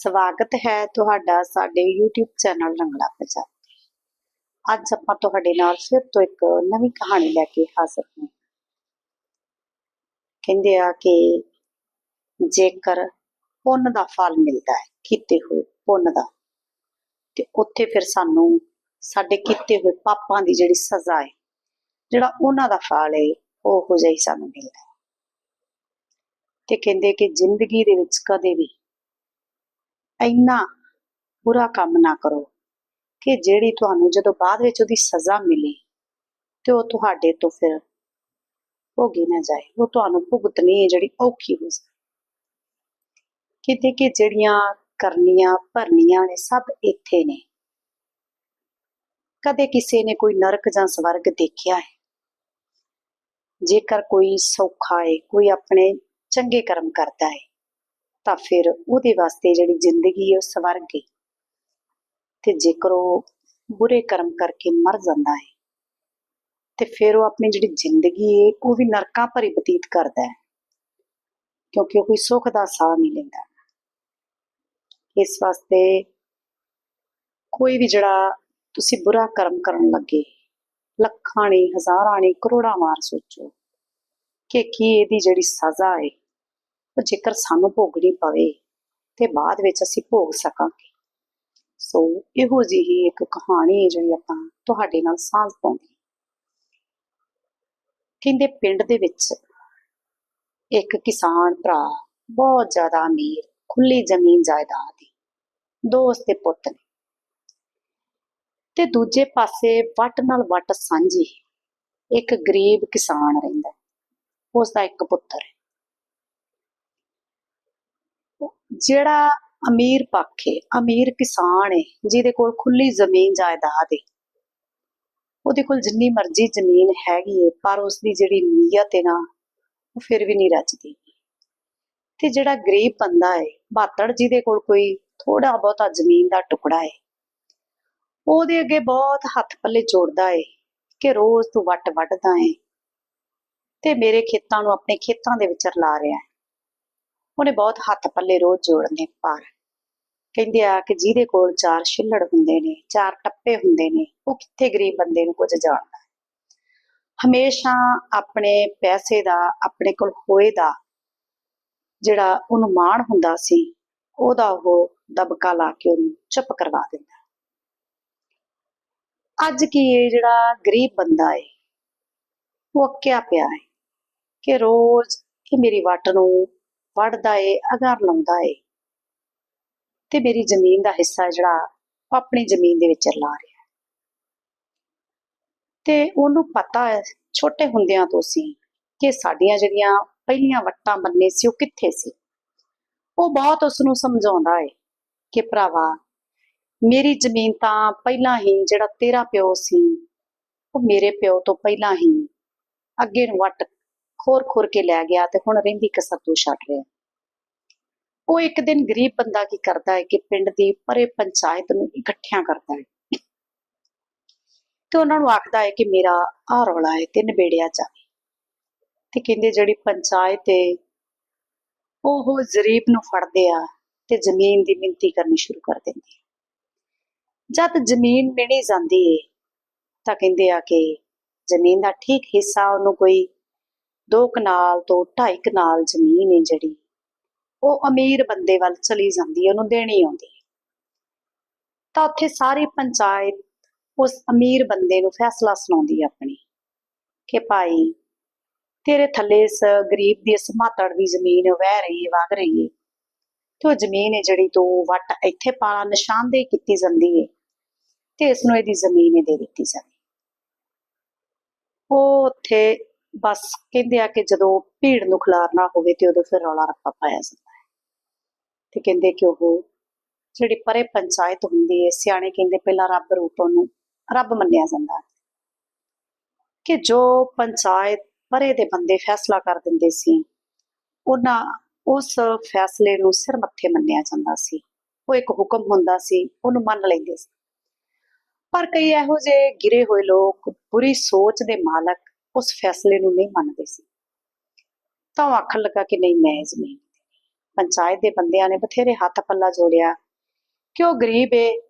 ਸਵਾਗਤ ਹੈ ਤੁਹਾਡਾ ਸਾਡੇ YouTube ਚੈਨਲ ਰੰਗਲਾ ਪੰਜਾਬ ਅੱਜ ਆਪਾਂ ਤੁਹਾਡੇ ਨਾਲ ਫਿਰ ਤੋਂ ਇੱਕ ਨਵੀਂ ਕਹਾਣੀ ਲੈ ਕੇ ਹਾਜ਼ਰ ਹਾਂ। ਕਹਿੰਦੇ ਆ ਕਿ ਜੇਕਰ ਪੁੰਨ ਦਾ ਫਲ ਮਿਲਦਾ ਹੈ ਕੀਤੇ ਹੋਏ ਪੁੰਨ ਦਾ, ਤੇ ਉੱਥੇ ਫਿਰ ਸਾਨੂੰ ਸਾਡੇ ਕੀਤੇ ਹੋਏ ਪਾਪਾਂ ਦੀ ਜਿਹੜੀ ਸਜ਼ਾ ਹੈ, ਜਿਹੜਾ ਉਹਨਾਂ ਦਾ ਫਲ ਹੈ, ਉਹ ਹੋ ਜਾਈ ਸਾਨੂੰ ਮਿਲਦਾ ਹੈ। ਤੇ ਕਹਿੰਦੇ ਕਿ ਜ਼ਿੰਦਗੀ ਦੇ ਵਿੱਚ ਕਦੇ ਵੀ ਇੰਨਾ ਬੁਰਾ ਕੰਮ ਨਾ ਕਰੋ ਕਿ ਜਿਹੜੀ ਤੁਹਾਨੂੰ ਜਦੋਂ ਬਾਅਦ ਵਿੱਚ ਉਹਦੀ ਸਜ਼ਾ ਮਿਲੇ ਤੇ ਉਹ ਤੁਹਾਡੇ ਤੋਂ ਫਿਰ ਭੋਗੀ ਨਾ ਜਾਏ, ਉਹ ਤੁਹਾਨੂੰ ਭੁਗਤਣੀ ਹੈ ਜਿਹੜੀ ਔਖੀ ਹੋ ਜਾਏ। ਕਿਤੇ ਕਿ ਜਿਹੜੀਆਂ ਕਰਨੀਆਂ, ਭਰਨੀਆਂ ਨੇ ਸਭ ਇੱਥੇ ਨੇ। ਕਦੇ ਕਿਸੇ ਨੇ ਕੋਈ ਨਰਕ ਜਾਂ ਸਵਰਗ ਦੇਖਿਆ ਹੈ? ਜੇਕਰ ਕੋਈ ਸੌਖਾ ਹੈ, ਕੋਈ ਆਪਣੇ ਚੰਗੇ ਕਰਮ ਕਰਦਾ ਹੈ ਤਾਂ ਫਿਰ ਉਹਦੇ ਵਾਸਤੇ ਜਿਹੜੀ ਜ਼ਿੰਦਗੀ ਹੈ ਉਹ ਸਵਰਗ ਹੈ। ਤੇ ਜੇਕਰ ਉਹ ਬੁਰੇ ਕਰਮ ਕਰਕੇ ਮਰ ਜਾਂਦਾ ਹੈ, ਤੇ ਫਿਰ ਉਹ ਆਪਣੀ ਜਿਹੜੀ ਜ਼ਿੰਦਗੀ ਹੈ ਉਹ ਵੀ ਨਰਕਾਂ ਭਰੀ ਬਤੀਤ ਕਰਦਾ ਹੈ, ਕਿਉਂਕਿ ਉਹ ਕੋਈ ਸੁੱਖ ਦਾ ਸਾਹ ਨਹੀਂ ਲੈਂਦਾ। ਇਸ ਵਾਸਤੇ ਕੋਈ ਵੀ ਜਿਹੜਾ ਤੁਸੀਂ ਬੁਰਾ ਕਰਮ ਕਰਨ ਲੱਗੇ, ਲੱਖਾਂ ਨੇ ਹਜ਼ਾਰਾਂ ਨੇ ਕਰੋੜਾਂ ਵਾਰ ਸੋਚੋ ਕਿ ਕੀ ਇਹਦੀ ਜਿਹੜੀ ਸਜ਼ਾ ਹੈ ਉਹ ਜੇਕਰ ਸਾਨੂੰ ਭੋਗਣੀ ਪਵੇ, ਤੇ ਬਾਅਦ ਵਿੱਚ ਅਸੀਂ ਭੋਗ ਸਕਾਂਗੇ। ਸੋ ਇਹੋ ਜਿਹੀ ਇੱਕ ਕਹਾਣੀ ਜਿਹੜੀ ਆਪਾਂ ਤੁਹਾਡੇ ਨਾਲ ਸਾਂਝ ਪਾਉਂਦੇ ਕਹਿੰਦੇ ਪਿੰਡ ਦੇ ਵਿੱਚ ਇੱਕ ਕਿਸਾਨ ਭਰਾ ਬਹੁਤ ਜ਼ਿਆਦਾ ਅਮੀਰ ਖੁੱਲੀ ਜ਼ਮੀਨ ਜਾਇਦਾਦ ਦੀ, ਦੋਸਤ ਤੇ ਪੁੱਤ ਨੇ। ਤੇ ਦੂਜੇ ਪਾਸੇ ਵੱਟ ਨਾਲ ਵੱਟ ਸਾਂਝੀ ਇੱਕ ਗਰੀਬ ਕਿਸਾਨ ਰਹਿੰਦਾ ਹੈ। ਉਸ ਦਾ ਇੱਕ ਪੁੱਤਰ ਹੈ। ਜਿਹੜਾ ਅਮੀਰ ਪੱਖ ਹੈ ਅਮੀਰ ਕਿਸਾਨ ਹੈ ਜਿਹਦੇ ਕੋਲ ਖੁੱਲੀ ਜ਼ਮੀਨ ਜਾਇਦਾਦ ਹੈ ਉਹਦੇ ਕੋਲ ਜਿੰਨੀ ਮਰਜ਼ੀ ਜ਼ਮੀਨ ਹੈਗੀ ਹੈ ਪਰ ਉਸ ਦੀ ਜਿਹੜੀ ਨੀਅਤ ਹੈ ਨਾ, ਉਹ ਫਿਰ ਵੀ ਨਹੀਂ ਰੱਜਦੀ ਤੇ ਜਿਹੜਾ ਗਰੀਬ ਬੰਦਾ ਹੈ ਬਾਤੜ ਜਿਹਦੇ ਕੋਲ ਕੋਈ ਥੋੜਾ ਬਹੁਤਾ ਜ਼ਮੀਨ ਦਾ ਟੁਕੜਾ ਹੈ ਉਹਦੇ ਅੱਗੇ ਬਹੁਤ ਹੱਥ ਪੱਲੇ ਜੋੜਦਾ ਏ ਕਿ ਰੋਜ਼ ਤੂੰ ਵੱਟ ਵੱਢਦਾ ਏ ਤੇ ਮੇਰੇ ਖੇਤਾਂ ਨੂੰ ਆਪਣੇ ਖੇਤਾਂ ਦੇ ਵਿੱਚ ਰਲਾ ਰਿਹਾ ਹੈ ਉਹਨੇ ਬਹੁਤ ਹੱਥ ਪੱਲੇ ਰੋਜ਼ ਜੋੜਨੇ ਪਰ ਕਹਿੰਦੇ ਆ ਕਿ ਜਿਹਦੇ ਕੋਲ ਚਾਰ ਛਿੱਲੜ ਹੁੰਦੇ ਨੇ, ਚਾਰ ਟੱਪੇ ਹੁੰਦੇ ਨੇ, ਉਹ ਕਿੱਥੇ ਗਰੀਬ ਬੰਦੇ ਨੂੰ ਕੁਝ ਜਾਣਦਾ ਹਮੇਸ਼ਾ ਆਪਣੇ ਪੈਸੇ ਦਾ, ਆਪਣੇ ਕੋਲ ਹੋਏ ਦਾ ਜਿਹੜਾ ਉਹਨੂੰ ਮਾਣ ਹੁੰਦਾ ਸੀ, ਉਹਦਾ ਉਹ ਦਬਕਾ ਲਾ ਕੇ ਉਹਨੂੰ ਚੁੱਪ ਕਰਵਾ ਦਿੰਦਾ ਅੱਜ ਕੀ ਇਹ ਜਿਹੜਾ ਗਰੀਬ ਬੰਦਾ ਏ, ਉਹ ਅੱਕਿਆ ਪਿਆ ਹੈ ਕਿ ਰੋਜ਼ ਇਹ ਮੇਰੀ ਵੱਟ ਨੂੰ ਵੜਦਾ ਏ ਅਗਰ ਲਾਉਂਦਾ ਏ। ਤੇ ਮੇਰੀ ਜ਼ਮੀਨ ਦਾ ਹਿੱਸਾ ਜਿਹੜਾ ਆਪਣੀ ਜ਼ਮੀਨ ਦੇ ਵਿੱਚ ਲਾ ਰਿਹਾ ਤੇ ਉਹਨੂੰ ਪਤਾ ਹੈ, ਛੋਟੇ ਹੁੰਦਿਆਂ ਤੋਂ ਸੀ ਕਿ ਸਾਡੀਆਂ ਜਿਹੜੀਆਂ ਪਹਿਲੀਆਂ ਵੱਟਾਂ ਬੰਨੇ ਸੀ, ਉਹ ਕਿੱਥੇ ਸੀ? ਉਹ ਬਹੁਤ ਉਸ ਨੂੰ ਸਮਝਾਉਂਦਾ ਏ ਕਿ ਭਰਾਵਾ, ਮੇਰੀ ਜ਼ਮੀਨ ਤਾਂ ਪਹਿਲਾਂ ਹੀ ਜਿਹੜਾ ਤੇਰਾ ਪਿਓ ਸੀ, ਉਹ ਮੇਰੇ ਪਿਓ ਤੋਂ ਪਹਿਲਾਂ ਹੀ ਅੱਗੇ ਨੂੰ ਵੱਟ ਖੋਰ ਖੋਰ ਕੇ ਲੈ ਗਿਆ ਤੇ ਹੁਣ ਰਹਿੰਦੀ ਕਸਰ ਤੂੰ ਛੱਡ ਰਿਹਾ। ਉਹ ਇੱਕ ਦਿਨ ਗਰੀਬ ਬੰਦਾ ਕੀ ਕਰਦਾ ਹੈ ਕਿ ਪਿੰਡ ਦੀ ਪਰੇ ਪੰਚਾਇਤ ਨੂੰ ਇਕੱਠਿਆਂ ਕਰਦਾ ਹੈ। ਤੇ ਉਹਨਾਂ ਨੂੰ ਆਖਦਾ ਹੈ ਕਿ ਮੇਰਾ ਆਹ ਰੌਲਾ ਹੈ ਤੇ ਨਿਬੇੜਿਆ ਜਾਵੇ। ਤੇ ਕਹਿੰਦੇ ਜਿਹੜੀ ਪੰਚਾਇਤ ਹੈ, ਉਹ ਜ਼ਰੀਬ ਨੂੰ ਫੜਦੇ ਆ ਤੇ ਜ਼ਮੀਨ ਦੀ ਮਿੰਤੀ ਕਰਨੀ ਸ਼ੁਰੂ ਕਰ ਦਿੰਦੇ ਆ ਜਦ ਜ਼ਮੀਨ ਮਿਣੀ ਜਾਂਦੀ ਹੈ, ਤਾਂ ਕਹਿੰਦੇ ਆ ਕਿ ਜ਼ਮੀਨ ਦਾ ਠੀਕ ਹਿੱਸਾ ਉਹਨੂੰ ਕੋਈ ਦੋ ਕਨਾਲ ਤੋਂ ਢਾਈ ਕਨਾਲ ਜ਼ਮੀਨ ਹੈ ਜਿਹੜੀ। ਉਹ ਅਮੀਰ ਬੰਦੇ ਵੱਲ ਚਲੀ ਜਾਂਦੀ ਹੈ, ਉਹਨੂੰ ਦੇਣੀ ਆਉਂਦੀ ਹੈ। ਤਾਂ ਉੱਥੇ ਸਾਰੀ ਪੰਚਾਇਤ ਉਸ ਅਮੀਰ ਬੰਦੇ ਨੂੰ ਫੈਸਲਾ ਸੁਣਾਉਂਦੀ ਹੈ ਆਪਣੀ ਕਿ ਭਾਈ, ਤੇਰੇ ਥੱਲੇ ਇਸ ਗਰੀਬ ਦੀ, ਇਸ ਮਾਤੜ ਦੀ ਜ਼ਮੀਨ ਵਹਿ ਰਹੀ ਹੈ, ਵਗ ਰਹੀ ਹੈ। ਤੇ ਉਹ ਜ਼ਮੀਨ ਹੈ ਜਿਹੜੀ ਤੂੰ ਵੱਟ ਇੱਥੇ ਪਾਲਾ, ਨਿਸ਼ਾਨਦੇਹੀ ਕੀਤੀ ਜਾਂਦੀ ਹੈ ਤੇ ਇਸ ਨੂੰ ਇਹਦੀ ਜ਼ਮੀਨ ਹੀ ਦੇ ਦਿੱਤੀ ਜਾਵੇ। ਉਹ ਉੱਥੇ ਬਸ ਕਹਿੰਦੇ ਆ ਕਿ ਜਦੋਂ ਭੀੜ ਨੂੰ ਖਿਲਾਰਨਾ ਹੋਵੇ ਤੇ ਉਦੋਂ ਫਿਰ ਰੌਲਾ ਰੱਪਾ ਪਾਇਆ ਜਾਂਦਾ ਹੈ। ਤੇ ਕਹਿੰਦੇ ਕਿ ਉਹ ਜਿਹੜੀ ਪਰੇ ਪੰਚਾਇਤ ਹੁੰਦੀ ਹੈ, ਸਿਆਣੇ ਕਹਿੰਦੇ ਪਹਿਲਾਂ ਰੱਬ ਰੂਪ ਨੂੰ ਰੱਬ ਮੰਨਿਆ ਜਾਂਦਾ ਹੈ। ਕਿ ਜੋ ਪੰਚਾਇਤ ਪਰੇ ਦੇ ਬੰਦੇ ਫੈਸਲਾ ਕਰ ਦਿੰਦੇ ਸੀ, ਉਹਨਾਂ ਉਸ ਫੈਸਲੇ ਨੂੰ ਸਿਰ ਮੱਥੇ ਮੰਨਿਆ ਜਾਂਦਾ ਸੀ। ਉਹ ਇੱਕ ਹੁਕਮ ਹੁੰਦਾ ਸੀ, ਉਹਨੂੰ ਮੰਨ ਲੈਂਦੇ ਸੀ। ਪਰ ਕਈ ਇਹੋ ਜਿਹੇ ਗਿਰੇ ਹੋਏ ਲੋਕ, ਬੁਰੀ ਸੋਚ ਦੇ ਮਾਲਕ ਉਸ ਫੈਸਲੇ ਨੂੰ ਨਹੀਂ ਮੰਨਦੇ ਸੀ। ਤਾਂ ਉਹ ਆਖਣ ਲੱਗਾ ਕਿ ਨਹੀਂ, ਮੈਂ ਜ਼ਮੀਨ ਪੰਚਾਇਤ ਦੇ ਬੰਦਿਆਂ ਨੇ ਬਥੇਰੇ ਹੱਥ ਪੱਲਾ ਜੋੜਿਆ ਕਿ ਉਹ ਗਰੀਬ ਏ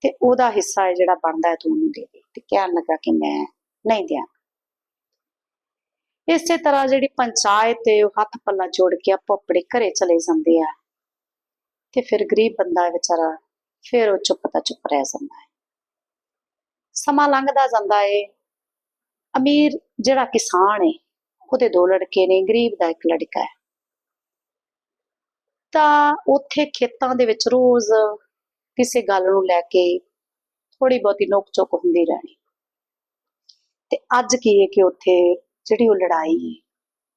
ਤੇ ਉਹਦਾ ਹਿੱਸਾ ਹੈ ਜਿਹੜਾ ਬਣਦਾ ਹੈ ਤੂੰ ਉਹਨੂੰ ਦੇ ਦੇ ਤੇ ਕਹਿਣ ਲੱਗਾ ਕਿ ਮੈਂ ਨਹੀਂ ਦਿਆਂ। ਇਸੇ ਤਰ੍ਹਾਂ ਜਿਹੜੀ ਪੰਚਾਇਤ ਤੇ ਉਹ ਹੱਥ ਪੱਲਾ ਜੋੜ ਕੇ ਆਪੋ ਆਪਣੇ ਘਰੇ ਚਲੇ ਜਾਂਦੇ ਆ ਤੇ ਫਿਰ ਗਰੀਬ ਬੰਦਾ ਵਿਚਾਰਾ ਫਿਰ ਉਹ ਚੁੱਪ ਤਾਂ ਚੁੱਪ ਰਹਿ ਜਾਂਦਾ ਹੈ। ਸਮਾਂ ਲੰਘਦਾ ਜਾਂਦਾ ਏ। ਅਮੀਰ ਜਿਹੜਾ ਕਿਸਾਨ ਏ ਉਹਦੇ ਦੋ ਲੜਕੇ ਨੇ ਗਰੀਬ ਦਾ ਇੱਕ ਲੜਕਾ ਹੈ। ਤਾਂ ਉੱਥੇ ਖੇਤਾਂ ਦੇ ਵਿੱਚ ਰੋਜ਼ ਕਿਸੇ ਗੱਲ ਨੂੰ ਲੈ ਕੇ ਥੋੜੀ ਬਹੁਤੀ ਨੋਕ ਚੋਕ ਹੁੰਦੀ ਰਹਿਣੀ। ਤੇ ਅੱਜ ਕੀ ਹੈ ਕਿ ਉੱਥੇ ਜਿਹੜੀ ਉਹ ਲੜਾਈ ਹੈ,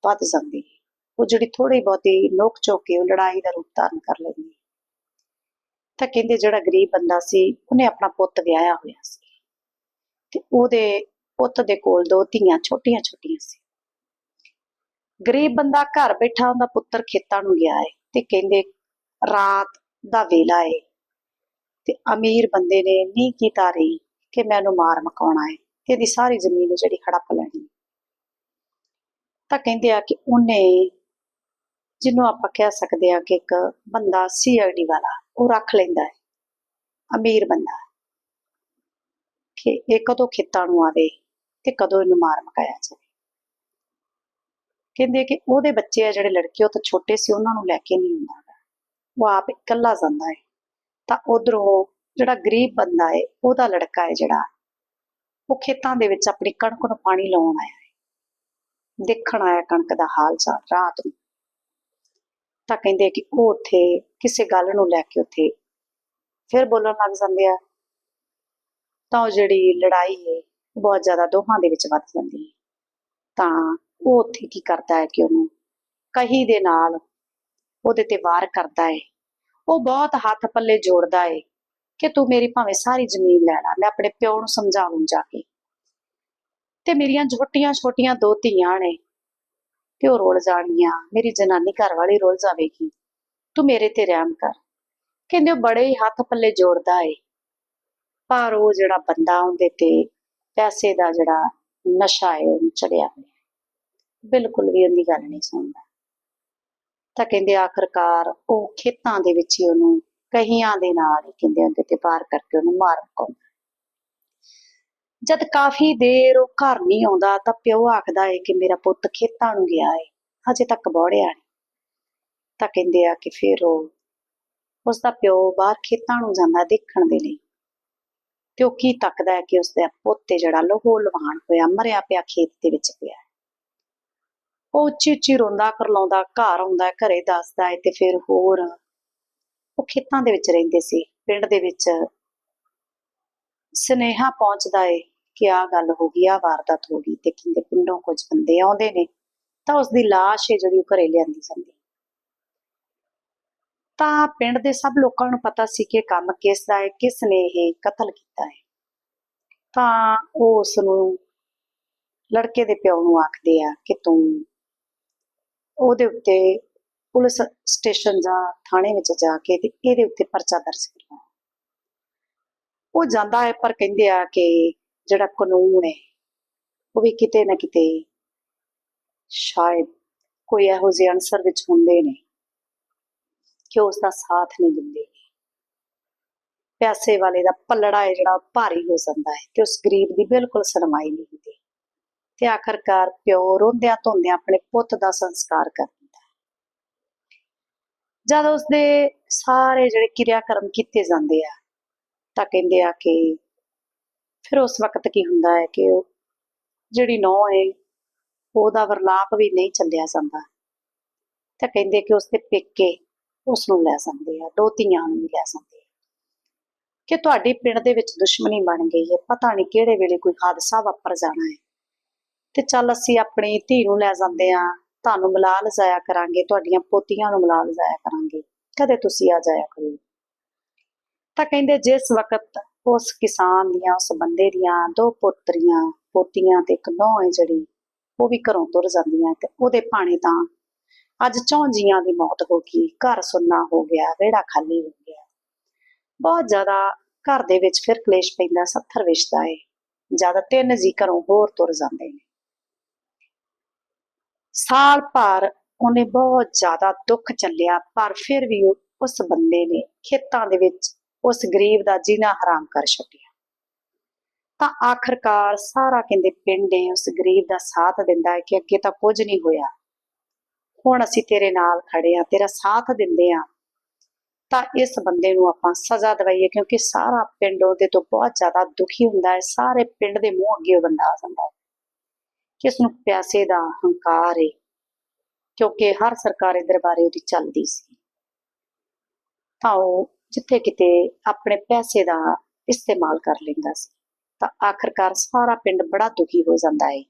ਵੱਧ ਜਾਂਦੀ ਹੈ ਉਹ ਜਿਹੜੀ ਥੋੜੀ ਬਹੁਤੀ ਨੋਕ ਚੋਕ ਹੈ ਉਹ ਲੜਾਈ ਦਾ ਰੂਪ ਧਾਰਨ ਕਰ ਲੈਂਦੀ ਤਾਂ ਕਹਿੰਦੇ ਜਿਹੜਾ ਗਰੀਬ ਬੰਦਾ ਸੀ ਉਹਨੇ ਆਪਣਾ ਪੁੱਤ ਵਿਆਹਿਆ ਹੋਇਆ ਸੀ। ਤੇ ਉਹਦੇ ਪੁੱਤ ਦੇ ਕੋਲ ਦੋ ਧੀਆਂ ਛੋਟੀਆਂ ਛੋਟੀਆਂ ਸੀ। ਗਰੀਬ ਬੰਦਾ ਘਰ ਬੈਠਾ ਉਹਦਾ ਪੁੱਤਰ ਖੇਤਾਂ ਨੂੰ ਗਿਆ ਏ ਤੇ ਕਹਿੰਦੇ, ਰਾਤ ਦਾ ਵੇਲਾ ਏ। ਤੇ ਅਮੀਰ ਬੰਦੇ ਨੇ ਨੀ ਕੀਤਾ ਰਹੀ ਕਿ ਮੈਨੂੰ ਮਾਰ ਮਕਾਉਣਾ ਹੈ ਤੇ ਇਹਦੀ ਸਾਰੀ ਜ਼ਮੀਨ ਜਿਹੜੀ ਹੜੱਪ ਲੈਣੀ ਤਾਂ ਕਹਿੰਦੇ ਆ ਕਿ ਉਹਨੇ, ਜਿਹਨੂੰ ਆਪਾਂ ਕਹਿ ਸਕਦੇ ਆ ਕਿ ਇੱਕ ਬੰਦਾ ਸੀਆਈਡੀ ਵਾਲਾ, ਉਹ ਰੱਖ ਲੈਂਦਾ ਹੈ ਅਮੀਰ ਬੰਦਾ। ਕਿ ਇਹ ਕਦੋਂ ਖੇਤਾਂ ਨੂੰ ਆਵੇ? ਤੇ ਕਦੋਂ ਇਹਨੂੰ ਮਾਰ ਮਕਾਇਆ ਜਾਵੇ? ਕਹਿੰਦੇ ਕਿ ਉਹਦੇ ਬੱਚੇ ਆ ਜਿਹੜੇ ਲੜਕੇ, ਉਹ ਤਾਂ ਛੋਟੇ ਸੀ, ਉਹਨਾਂ ਨੂੰ ਲੈ ਕੇ ਨਹੀਂ ਹੁੰਦਾ ਉਹ ਆਪ ਇਕੱਲਾ ਜਾਂਦਾ ਹੈ। ਤਾਂ ਉਧਰੋਂ ਜਿਹੜਾ ਗਰੀਬ ਬੰਦਾ ਹੈ, ਉਹਦਾ ਲੜਕਾ ਹੈ ਜਿਹੜਾ, ਉਹ ਖੇਤਾਂ ਦੇ ਵਿੱਚ ਆਪਣੀ ਕਣਕ ਨੂੰ ਪਾਣੀ ਲਾਉਣ ਆਇਆ ਹੈ। ਦੇਖਣ ਆਇਆ ਕਣਕ ਦਾ ਹਾਲ ਚਾਲ ਰਾਤ ਨੂੰ। ਤਾਂ ਕਹਿੰਦੇ ਕਿ ਉਹ ਉੱਥੇ ਕਿਸੇ ਗੱਲ ਨੂੰ ਲੈ ਕੇ ਉੱਥੇ ਫਿਰ ਬੋਲਣ ਲੱਗ ਜਾਂਦੇ ਆ। ਤਾਂ ਉਹ ਜਿਹੜੀ ਲੜਾਈ ਹੈ ਬਹੁਤ ਜ਼ਿਆਦਾ ਦੋਹਾਂ ਦੇ ਵਿੱਚ ਵੱਧ ਜਾਂਦੀ ਹੈ। ਤਾਂ ਉਹ ਉੱਥੇ ਕੀ ਕਰਦਾ ਹੈ ਕਿ ਉਹਨੂੰ ਕਹੀ ਦੇ ਨਾਲ ਉਹਦੇ ਤੇ ਵਾਰ ਕਰਦਾ ਹੈ। ਉਹ ਬਹੁਤ ਹੱਥ ਪੱਲੇ ਜੋੜਦਾ ਹੈ ਕਿ ਤੂੰ ਮੇਰੀ ਭਾਵੇਂ ਸਾਰੀ ਜ਼ਮੀਨ ਲੈ ਲੈ, ਮੈਂ ਆਪਣੇ ਪਿਓ ਨੂੰ ਸਮਝਾਉਣ ਜਾ ਕੇ। ਤੇ ਮੇਰੀਆਂ ਛੋਟੀਆਂ ਛੋਟੀਆਂ ਦੋ ਧੀਆਂ ਨੇ, ਤੇ ਉਹ ਰੁੱਲ ਜਾਣਗੀਆਂ, ਮੇਰੀ ਜਨਾਨੀ ਘਰ ਵਾਲੀ ਰੁੱਲ ਜਾਵੇਗੀ, ਤੂੰ ਮੇਰੇ ਤੇ ਰਹਿਮ ਕਰ। ਕਹਿੰਦੇ ਉਹ ਬੜੇ ਹੀ ਹੱਥ ਪੱਲੇ ਜੋੜਦਾ ਏ ਪਰ ਉਹ ਜਿਹੜਾ ਬੰਦਾ ਉਹਦੇ ਤੇ ਪੈਸੇ ਦਾ ਜਿਹੜਾ ਨਸ਼ਾ ਹੈ, ਉਹ ਚੜਿਆ ਹੋਇਆ ਬਿਲਕੁਲ ਵੀ ਉਹਦੀ ਗੱਲ ਨਹੀਂ ਸੁਣਦਾ। ਤਾਂ ਕਹਿੰਦੇ ਆਖਰਕਾਰ ਉਹ ਖੇਤਾਂ ਦੇ ਵਿੱਚ ਹੀ ਉਹਨੂੰ ਕਹੀਆਂ ਦੇ ਨਾਲ ਹੀ ਕਹਿੰਦੇ ਉਹਦੇ ਤੇ ਪਾਰ ਕਰਕੇ ਉਹਨੂੰ ਮਾਰ ਮੁਕਾਉਂਦਾ ਜਦ ਕਾਫੀ ਦੇਰ ਉਹ ਘਰ ਨਹੀਂ ਆਉਂਦਾ, ਤਾਂ ਪਿਓ ਆਖਦਾ ਏ ਕਿ ਮੇਰਾ ਪੁੱਤ ਖੇਤਾਂ ਨੂੰ ਗਿਆ ਏ ਹਜੇ ਤੱਕ ਬੋੜਿਆ ਨਹੀਂ। ਤਾਂ ਕਹਿੰਦੇ ਆ ਕਿ ਫਿਰ ਉਹ ਉਸ ਦਾ ਪਿਓ ਬਾਹਰ ਖੇਤਾਂ ਨੂੰ ਜਾਂਦਾ ਦੇਖਣ ਦੇ ਲਈ। ਤੇ ਉਹ ਕੀ ਤੱਕਦਾ ਹੈ ਕਿ ਉਸ ਦੇ ਪੁੱਤ ਜਿਹੜਾ ਲਹੂ ਲਵਾਣ ਹੋਇਆ, ਮਰਿਆ ਪਿਆ ਖੇਤ ਦੇ ਵਿੱਚ ਪਿਆ ਉਹ ਉੱਚੀ ਉੱਚੀ ਰੋਂਦਾ, ਕਰਲਾਉਂਦਾ ਘਰ ਆਉਂਦਾ, ਘਰੇ ਦੱਸਦਾ ਹੈ ਤੇ ਫਿਰ ਹੋਰ ਉਹ ਖੇਤਾਂ ਦੇ ਵਿੱਚ ਰਹਿੰਦੇ ਸੀ। ਪਿੰਡ ਦੇ ਵਿੱਚ ਸਨੇਹਾ ਪਹੁੰਚਦਾ ਏ ਕਿ ਆ ਗੱਲ ਹੋ ਗਈ ਆ ਵਾਰਦਾਤ ਹੋ ਗਈ ਤੇ ਕਹਿੰਦੇ ਪਿੰਡੋਂ ਕੁਝ ਬੰਦੇ ਆਉਂਦੇ ਨੇ, ਤਾਂ ਉਸ ਦੀ ਲਾਸ਼ ਹੈ ਜਿਹੜੀ ਉਹ ਘਰੇ ਲਿਆਂਦੀ ਜਾਂਦੀ। ਤਾਂ ਪਿੰਡ ਦੇ ਸਭ ਲੋਕਾਂ ਨੂੰ ਪਤਾ ਸੀ ਕਿ ਕੰਮ ਕਿਸ ਦਾ ਹੈ, ਕਿਸ ਨੇ ਇਹ ਕਤਲ ਕੀਤਾ ਹੈ। ਤਾਂ ਉਹ ਉਸ ਨੂੰ ਲੜਕੇ ਦੇ ਪਿਓ ਨੂੰ ਆਖਦੇ ਆ ਕਿ ਤੂੰ ਉਹਦੇ ਉੱਤੇ ਪੁਲਿਸ ਸਟੇਸ਼ਨ ਜਾਂ ਥਾਣੇ ਵਿੱਚ ਜਾ ਕੇ ਤੇ ਇਹਦੇ ਉੱਤੇ ਪਰਚਾ ਦਰਜ ਕਰਵਾ। ਉਹ ਜਾਂਦਾ ਹੈ ਪਰ ਕਹਿੰਦੇ ਆ ਕਿ ਜਿਹੜਾ ਕਾਨੂੰਨ ਹੈ, ਉਹ ਵੀ ਕਿਤੇ ਨਾ ਕਿਤੇ ਸ਼ਾਇਦ ਕੋਈ ਇਹੋ ਜਿਹੇ ਅਨਸਰ ਵਿੱਚ ਹੁੰਦੇ ਨੇ। ਕਿ ਉਸ ਦਾ ਸਾਥ ਨਹੀਂ ਦਿੰਦੇ। ਪੈਸੇ ਵਾਲੇ ਦਾ ਪੱਲੜਾ ਹੈ ਜਿਹੜਾ ਭਾਰੀ ਹੋ ਜਾਂਦਾ ਹੈ ਤੇ ਉਸ ਗਰੀਬ ਦੀ ਬਿਲਕੁਲ ਸਰਮਾਈ ਨਹੀਂ ਹੁੰਦੀ। ਤੇ ਆਖਰਕਾਰ ਪਿਓ ਰੋਂਦਿਆਂ ਧੋਂਦਿਆਂ ਆਪਣੇ ਪੁੱਤ ਦਾ ਸੰਸਕਾਰ ਕਰ ਦਿੰਦਾ ਜਦ ਉਸਦੇ ਸਾਰੇ ਜਿਹੜੇ ਕਿਰਿਆ ਕਰਮ ਕੀਤੇ ਜਾਂਦੇ ਆ, ਤਾਂ ਕਹਿੰਦੇ ਆ ਕਿ ਫਿਰ ਉਸ ਵਕਤ ਕੀ ਹੁੰਦਾ ਹੈ ਕਿ ਉਹ ਜਿਹੜੀ ਨੌ ਹੈ, ਉਹਦਾ ਵਰਲਾਪ ਵੀ ਨਹੀਂ ਚੱਲਿਆ ਜਾਂਦਾ। ਤਾਂ ਕਹਿੰਦੇ ਕਿ ਉਸਦੇ ਪੇਕੇ ਉਸ ਨੂੰ ਲੈ ਸਕਦੇ ਆ, ਦੋ ਧੀਆਂ ਨੂੰ ਵੀ ਲੈ ਸਕਦੇ ਆ। ਕਿ ਤੁਹਾਡੀ ਪਿੰਡ ਦੇ ਵਿੱਚ ਦੁਸ਼ਮਣੀ ਬਣ ਗਈ ਹੈ, ਪਤਾ ਨਹੀਂ ਕਿਹੜੇ ਵੇਲੇ ਕੋਈ ਹਾਦਸਾ ਵਾਪਰ ਜਾਣਾ ਹੈ। ਤੇ ਚੱਲ ਅਸੀਂ ਆਪਣੀ ਧੀ ਨੂੰ ਲੈ ਜਾਂਦੇ ਆ, ਤੁਹਾਨੂੰ ਮਿਲਾ ਲਿਜਾਇਆ ਕਰਾਂਗੇ, ਤੁਹਾਡੀਆਂ ਪੋਤੀਆਂ ਨੂੰ ਮਿਲਾ ਲਿਜਾਇਆ ਕਰਾਂਗੇ, ਕਦੇ ਤੁਸੀਂ ਆ ਜਾਇਆ ਕਰੋ। ਤਾਂ ਕਹਿੰਦੇ ਜਿਸ ਵਕਤ ਉਸ ਕਿਸਾਨ ਦੀਆਂ, ਉਸ ਬੰਦੇ ਦੀਆਂ ਦੋ ਪੁੱਤਰੀਆਂ, ਪੋਤੀਆਂ ਤੇ ਇੱਕ ਨੌਂ ਹੈ ਜਿਹੜੀ, ਉਹ ਵੀ ਘਰੋਂ ਤੁਰ ਜਾਂਦੀਆਂ ਤੇ ਉਹਦੇ ਭਾਣੇ ਤਾਂ ਅੱਜ ਚੌਂ ਜੀਆਂ ਦੀ ਮੌਤ ਹੋ ਗਈ, ਘਰ ਸੁੰਨਾ ਹੋ ਗਿਆ, ਵਿਹੜਾ ਖਾਲੀ ਹੋ ਗਿਆ। ਬਹੁਤ ਜ਼ਿਆਦਾ ਘਰ ਦੇ ਵਿੱਚ ਫਿਰ ਕਲੇਸ਼ ਪੈਂਦਾ, ਸੱਥਰ ਵਿਛਦਾ ਏ। ਜ਼ਿਆਦਾ ਤਿੰਨ ਜੀ ਘਰੋਂ ਹੋਰ ਤੁਰ ਜਾਂਦੇ ਨੇ। ਸਾਲ ਭਰ ਉਹਨੇ ਬਹੁਤ ਜ਼ਿਆਦਾ ਦੁੱਖ ਚੱਲਿਆ, ਪਰ ਫਿਰ ਵੀ ਉਸ ਬੰਦੇ ਨੇ ਖੇਤਾਂ ਦੇ ਵਿੱਚ ਉਸ ਗਰੀਬ ਦਾ ਜੀਣਾ ਹਰਾਮ ਕਰ ਛੱਡਿਆ। ਤਾਂ ਆਖਰਕਾਰ ਸਾਰਾ ਕਹਿੰਦੇ ਪਿੰਡ ਨੇ ਉਸ ਗਰੀਬ ਦਾ ਸਾਥ ਦਿੰਦਾ ਹੈ ਕਿ ਅੱਗੇ ਤਾਂ ਕੁਝ ਨਹੀਂ ਹੋਇਆ। ਹੁਣ ਅਸੀਂ ਤੇਰੇ ਨਾਲ ਖੜੇ ਆ ਤੇਰਾ ਸਾਥ ਦਿੰਦੇ ਆ ਤਾਂ ਇਸ ਬੰਦੇ ਨੂੰ ਆਪਾਂ ਸਜ਼ਾ ਦਵਾਈਏ, ਕਿਉਂਕਿ ਸਾਰਾ ਪਿੰਡ ਉਹਦੇ ਤੋਂ ਬਹੁਤ ਜ਼ਿਆਦਾ ਦੁਖੀ ਹੁੰਦਾ ਹੈ। ਸਾਰੇ ਪਿੰਡ ਦੇ ਮੂੰਹ ਅੱਗੇ ਉਹ ਬੰਦਾ ਆ ਜਾਂਦਾ ਹੈ। ਕਿ ਇਸ ਨੂੰ ਪਿਆਸੇ ਦਾ ਹੰਕਾਰ ਹੈ ਕਿਉਂਕਿ ਹਰ ਸਰਕਾਰੀ ਦਰਬਾਰੇ ਉਹਦੀ ਚੱਲਦੀ ਸੀ। ਤਾਂ ਉਹ ਜਿੱਥੇ ਕਿਤੇ ਆਪਣੇ ਪੈਸੇ ਦਾ ਇਸਤੇਮਾਲ ਕਰ ਲੈਂਦਾ ਸੀ। ਤਾਂ ਆਖਰਕਾਰ ਸਾਰਾ ਪਿੰਡ ਬੜਾ ਦੁਖੀ ਹੋ ਜਾਂਦਾ ਹੈ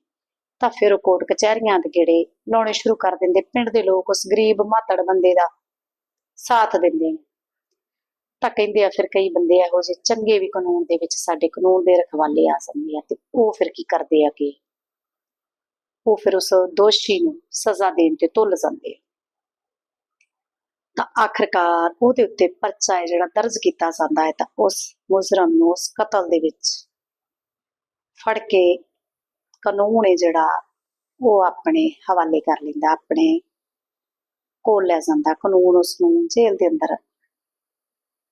ਤਾਂ ਫਿਰ ਉਹ ਕੋਰਟ ਕਚਹਿਰੀਆਂ ਦੇ ਗੇੜੇ ਲਾਉਣੇ ਸ਼ੁਰੂ ਕਰ ਦਿੰਦੇ। ਪਿੰਡ ਦੇ ਲੋਕ ਉਸ ਗਰੀਬ ਮਾਤੜ ਬੰਦੇ ਦਾ ਸਾਥ ਦਿੰਦੇ ਨੇ। ਤਾਂ ਕਹਿੰਦੇ ਆ ਫਿਰ ਕਈ ਬੰਦੇ ਇਹੋ ਜਿਹੇ ਚੰਗੇ ਵੀ ਕਾਨੂੰਨ ਦੇ ਵਿੱਚ ਸਾਡੇ ਕਾਨੂੰਨ ਦੇ ਰਖਵਾਲੇ ਆ ਜਾਂਦੇ ਆ ਤੇ ਉਹ ਫਿਰ ਕੀ ਕਰਦੇ ਆ ਕਿ ਉਹ ਫਿਰ ਉਸ ਦੋਸ਼ੀ ਨੂੰ ਸਜ਼ਾ ਦੇਣ ਤੇ ਤੁੱਲ ਜਾਂਦੇ ਆ। ਤਾਂ ਆਖਰਕਾਰ ਉਹਦੇ ਉੱਤੇ ਪਰਚਾ ਹੈ ਜਿਹੜਾ ਦਰਜ ਕੀਤਾ ਜਾਂਦਾ ਹੈ ਤਾਂ ਉਸ ਮੁਜਰਮ ਨੂੰ ਉਸ ਕਤਲ ਦੇ ਵਿੱਚ ਫੜ ਕੇ ਕਾਨੂੰਨ ਹੈ ਜਿਹੜਾ ਉਹ ਆਪਣੇ ਹਵਾਲੇ ਕਰ ਲੈਂਦਾ, ਆਪਣੇ ਕੋਲ ਲੈ ਜਾਂਦਾ, ਕਾਨੂੰਨ ਉਸ ਨੂੰ ਜੇਲ੍ਹ ਦੇ ਅੰਦਰ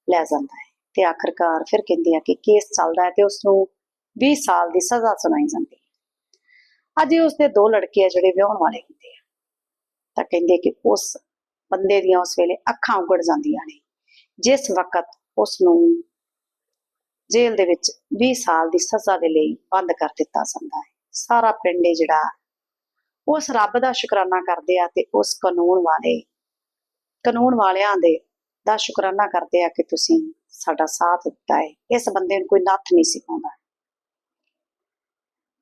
ਲੈ ਜਾਂਦਾ ਹੈ। ਤੇ ਆਖਰਕਾਰ ਫਿਰ ਕਹਿੰਦੇ ਆ ਕਿ ਕੇਸ ਚੱਲਦਾ ਹੈ ਤੇ ਉਸ ਨੂੰ 20 ਸਾਲ ਦੀ ਸਜ਼ਾ ਸੁਣਾਈ ਜਾਂਦੀ ਹੈ। ਅਜੇ ਉਸ ਦੇ ਦੋ ਲੜਕੇ ਆ ਜਿਹੜੇ ਵਿਆਹਣ ਵਾਲੇ ਹੁੰਦੇ ਆ। ਤਾਂ ਕਹਿੰਦੇ ਕਿ ਉਸ ਬੰਦੇ ਦੀਆਂ ਉਸ ਵੇਲੇ ਅੱਖਾਂ ਉਗੜ ਜਾਂਦੀਆਂ ਨੇ। ਜਿਸ ਵਕਤ ਉਸ ਨੂੰ ਜੇਲ੍ਹ ਦੇ ਵਿੱਚ 20 ਸਾਲ ਦੀ ਸਜ਼ਾ ਦੇ ਲਈ ਬੰਦ ਕਰ ਦਿੱਤਾ ਜਾਂਦਾ ਹੈ। ਸਾਰਾ ਪਿੰਡ ਹੈ ਜਿਹੜਾ। ਉਸ ਰੱਬ ਦਾ ਸ਼ੁਕਰਾਨਾ ਕਰਦੇ ਆ ਤੇ ਉਸ ਕਾਨੂੰਨ ਵਾਲੇ, ਕਾਨੂੰਨ ਵਾਲਿਆਂ ਦੇ ਦਾ ਸ਼ੁਕਰਾਨਾ ਕਰਦੇ ਆ ਕਿ ਤੁਸੀਂ ਸਾਡਾ ਸਾਥ ਦਿੱਤਾ ਹੈ ਇਸ ਬੰਦੇ ਨੂੰ ਕੋਈ ਨੱਥ ਨਹੀਂ ਸਿਖਾਉਂਦਾ।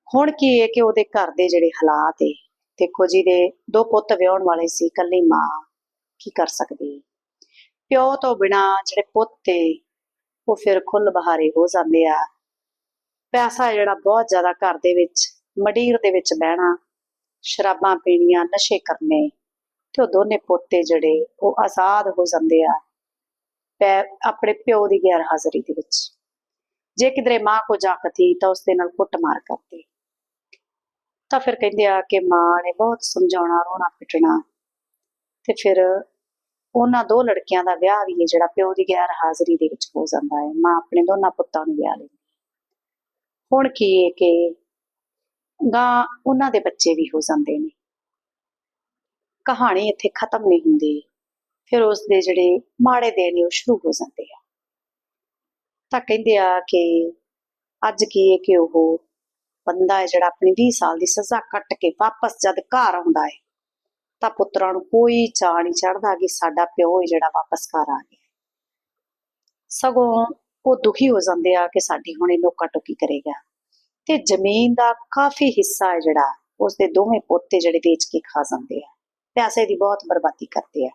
ਹੁਣ ਕੀ ਹੈ ਕਿ ਉਹਦੇ ਘਰ ਦੇ ਜਿਹੜੇ ਹਾਲਾਤ ਏ। ਦੇਖੋ ਜੀ, ਦੇ ਦੋ ਪੁੱਤ ਵਿਆਹਣ ਵਾਲੇ ਸੀ ਕੱਲੀ ਮਾਂ ਕੀ ਕਰ ਸਕਦੀ ਪਿਓ ਤੋਂ ਬਿਨਾ ਜਿਹੜੇ ਪੁੱਤ ਏ, ਉਹ ਫਿਰ ਖੁੱਲ ਬਹਾਰੇ ਹੋ ਜਾਂਦੇ ਆ। ਪੈਸਾ ਜਿਹੜਾ ਬਹੁਤ ਜ਼ਿਆਦਾ ਘਰ ਦੇ ਵਿੱਚ ਮਡੀਰ ਦੇ ਵਿੱਚ ਬਹਿਣਾ, ਸ਼ਰਾਬਾਂ ਪੀਣੀਆਂ, ਨਸ਼ੇ ਕਰਨੇ, ਤੇ ਉਹ ਦੋਨੇ ਪੋਤੇ ਜਿਹੜੇ, ਉਹ ਆਜ਼ਾਦ ਹੋ ਜਾਂਦੇ ਆ ਆਪਣੇ ਪਿਓ ਦੀ ਗੈਰ ਹਾਜ਼ਰੀ ਦੇ ਵਿੱਚ। ਜੇ ਕਿਧਰੇ ਮਾਂ ਕੋ ਜਾਕਤੀ ਤਾਂ ਉਸ ਦੇ ਨਾਲ ਕੁੱਟਮਾਰ ਕਰਦੀ। ਤਾਂ ਫਿਰ ਕਹਿੰਦੇ ਆ ਕਿ ਮਾਂ ਨੇ ਬਹੁਤ ਸਮਝਾਉਣਾ, ਰੋਣਾ ਪਿਟਣਾ। ਤੇ ਫਿਰ ਉਹਨਾਂ ਦੋ ਲੜਕੀਆਂ ਦਾ ਵਿਆਹ ਵੀ ਹੈ, ਜਿਹੜਾ ਪਿਓ ਦੀ ਗੈਰ ਹਾਜ਼ਰੀ ਦੇ ਵਿੱਚ ਹੋ ਜਾਂਦਾ ਹੈ। ਮਾਂ ਆਪਣੇ ਦੋਨਾਂ ਪੁੱਤਾਂ ਨੂੰ ਵਿਆਹ ਲੈਂਦੀ ਹੁਣ ਕੀ ਹੈ ਕਿ ਗਾਂ ਉਹਨਾਂ ਦੇ ਬੱਚੇ ਵੀ ਹੋ ਜਾਂਦੇ ਨੇ। ਕਹਾਣੀ ਇੱਥੇ ਖਤਮ ਨਹੀਂ ਹੁੰਦੀ। ਫਿਰ ਉਸ ਦੇ ਜਿਹੜੇ ਮਾੜੇ ਦਿਨ ਨੇ, ਉਹ ਸ਼ੁਰੂ ਹੋ ਜਾਂਦੇ ਆ। ਤਾਂ ਕਹਿੰਦੇ ਆ ਕਿ ਅੱਜ ਕੀ ਹੈ ਕਿ ਉਹ ਬੰਦਾ ਹੈ ਜਿਹੜਾ ਆਪਣੀ 20 ਸਾਲ ਦੀ ਸਜ਼ਾ ਕੱਟ ਕੇ ਵਾਪਸ ਜਦ ਘਰ ਆਉਂਦਾ ਹੈ, ਤਾਂ ਪੁੱਤਰਾਂ ਨੂੰ ਕੋਈ ਚਾਅ ਨਹੀਂ ਚੜਦਾ ਕਿ ਸਾਡਾ ਪਿਓ ਹੈ ਜਿਹੜਾ ਵਾਪਸ ਘਰ ਆ ਗਿਆ। ਸਗੋਂ ਉਹ ਦੁਖੀ ਹੋ ਜਾਂਦੇ ਆ ਕਿ ਸਾਡੀ ਹੁਣ ਇਹ ਲੋਕਾਂ ਟੋਕੀ ਕਰੇਗਾ। ਤੇ ਜ਼ਮੀਨ ਦਾ ਕਾਫੀ ਹਿੱਸਾ ਹੈ ਜਿਹੜਾ ਉਸ ਦੇ ਦੋਵੇਂ ਪੋਤੇ ਜਿਹੜੇ ਵੇਚ ਕੇ ਖਾ ਜਾਂਦੇ ਆ, ਪੈਸੇ ਦੀ ਬਹੁਤ ਬਰਬਾਦੀ ਕਰਦੇ ਆ।